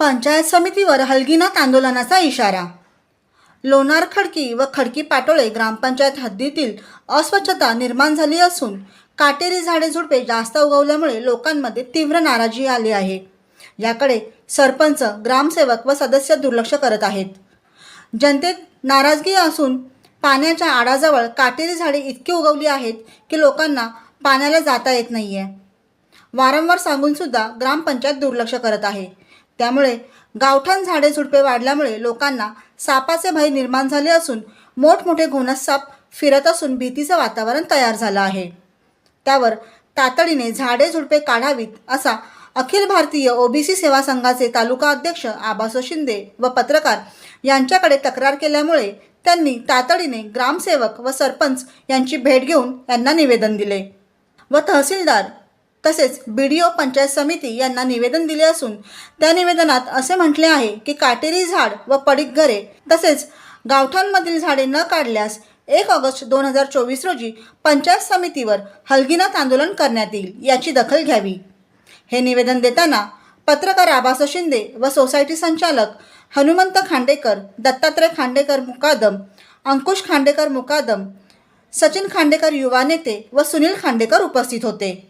पंचायत समितीवर हलगीनाथ आंदोलनाचा इशारा. लोणार खडकी व खडकी पाटोळे ग्रामपंचायत हद्दीतील अस्वच्छता निर्माण झाली असून काटेरी झाडे झुडपे जास्त उगवल्यामुळे लोकांमध्ये तीव्र नाराजी आली आहे. याकडे सरपंच ग्रामसेवक व सदस्य दुर्लक्ष करत आहेत. जनतेत नाराजगी असून पाण्याच्या आडाजवळ काटेरी झाडे इतकी उगवली आहेत की लोकांना पाण्याला जाता येत नाही आहे वारंवार सांगूनसुद्धा ग्रामपंचायत दुर्लक्ष करत आहे. त्यामुळे गावठाण झाडे झुडपे वाढल्यामुळे लोकांना सापाचे भय निर्माण झाले असून मोठमोठे घोणस साप फिरत असून भीतीचं वातावरण तयार झालं आहे. त्यावर तातडीने झाडे झुडपे काढावीत असा अखिल भारतीय ओबीसी सेवा संघाचे तालुका अध्यक्ष आबासो शिंदे व पत्रकार यांच्याकडे तक्रार केल्यामुळे त्यांनी तातडीने ग्रामसेवक व सरपंच यांची भेट घेऊन यांना निवेदन दिले व तहसीलदार तसेच बी डी ओ पंचायत समिती यांना निवेदन दिले असून त्या निवेदनात असे म्हटले आहे की काटेरी झाड व पडीक घरे तसेच गावठांमधील झाडे न काढल्यास एक ऑगस्ट दोन हजार चोवीस रोजी पंचायत समितीवर हलगीनाथ आंदोलन करण्यात येईल याची दखल घ्यावी. हे निवेदन देताना पत्रकार आभास शिंदे व सोसायटी संचालक हनुमंत खांडेकर दत्तात्रय खांडेकर मुकादम अंकुश खांडेकर मुकादम सचिन खांडेकर युवा नेते व सुनील खांडेकर उपस्थित होते.